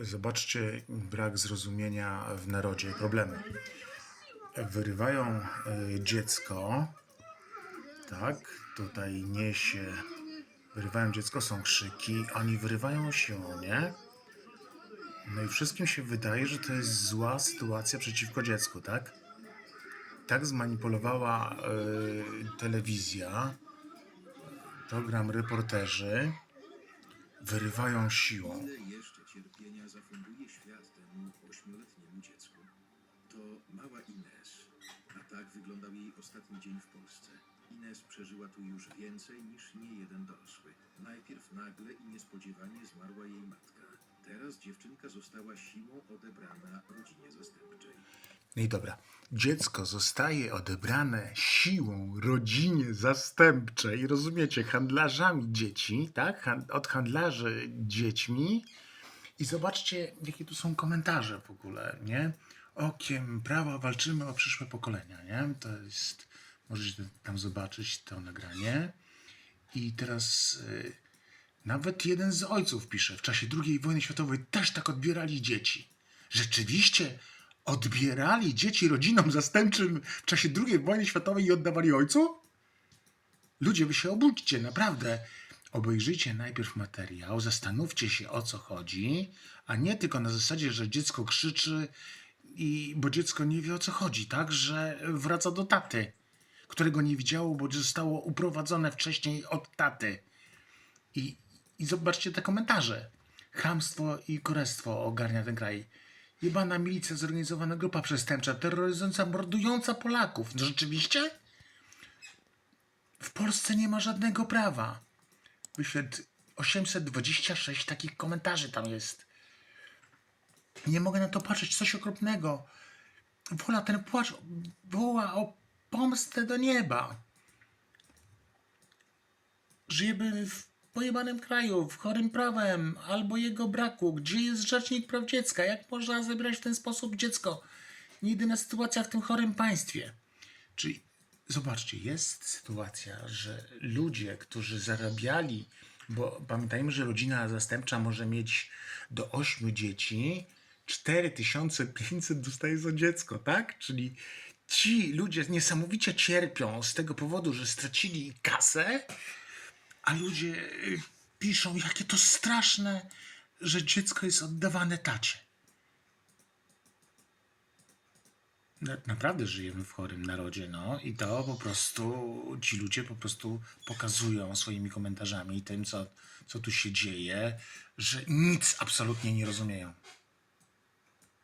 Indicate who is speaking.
Speaker 1: Zobaczcie brak zrozumienia w narodzie, problemy. Wyrywają y, dziecko, tak, tutaj niesie, wyrywają dziecko, są krzyki, oni wyrywają siłą, nie? No i wszystkim się wydaje, że to jest zła sytuacja przeciwko dziecku, tak? Tak zmanipulowała y, telewizja, program reporterzy, wyrywają siłą.
Speaker 2: Ile jeszcze cierpienia zafunduje świat temu ośmioletniemu dziecku? To mała Ines, a tak wyglądał jej ostatni dzień w Polsce. Ines przeżyła tu już więcej niż nie jeden dorosły. Najpierw nagle i niespodziewanie zmarła jej matka. Teraz dziewczynka została siłą odebrana rodzinie zastępczej.
Speaker 1: No i dobra. Dziecko zostaje odebrane siłą rodzinie zastępczej, rozumiecie, handlarzami dzieci, tak? Od handlarzy dziećmi. I zobaczcie, jakie tu są komentarze w ogóle, nie? Okiem prawa walczymy o przyszłe pokolenia, nie? To jest, możecie tam zobaczyć to nagranie. I teraz y, nawet jeden z ojców pisze, w czasie II wojny światowej też tak odbierali dzieci. Rzeczywiście odbierali dzieci rodzinom zastępczym w czasie II wojny światowej i oddawali ojcu? Ludzie, wy się obudźcie, naprawdę. Obejrzyjcie najpierw materiał, zastanówcie się o co chodzi, a nie tylko na zasadzie, że dziecko krzyczy, i, bo dziecko nie wie o co chodzi, tak? Że wraca do taty, którego nie widziało, bo zostało uprowadzone wcześniej od taty. I, I zobaczcie te komentarze. Chamstwo i korestwo ogarnia ten kraj. Jebana milicja, zorganizowana grupa przestępcza, terroryzująca, mordująca Polaków. No rzeczywiście? W Polsce nie ma żadnego prawa. Wyświetl 826 takich komentarzy tam jest. Nie mogę na to patrzeć, coś okropnego. Wola ten płacz woła o pomstę do nieba. Żyjemy w pojebanym kraju, w chorym prawem, albo jego braku. Gdzie jest rzecznik praw dziecka? Jak można zebrać w ten sposób dziecko? Jedyna sytuacja w tym chorym państwie. Czyli zobaczcie, jest sytuacja, że ludzie, którzy zarabiali, bo pamiętajmy, że rodzina zastępcza może mieć do 8 dzieci, 4500 dostaje za dziecko, tak? Czyli ci ludzie niesamowicie cierpią z tego powodu, że stracili kasę, a ludzie y, piszą, jakie to straszne, że dziecko jest oddawane tacie. Na- Naprawdę żyjemy w chorym narodzie, no i to po prostu ci ludzie po prostu pokazują swoimi komentarzami i tym, co, co tu się dzieje, że nic absolutnie nie rozumieją.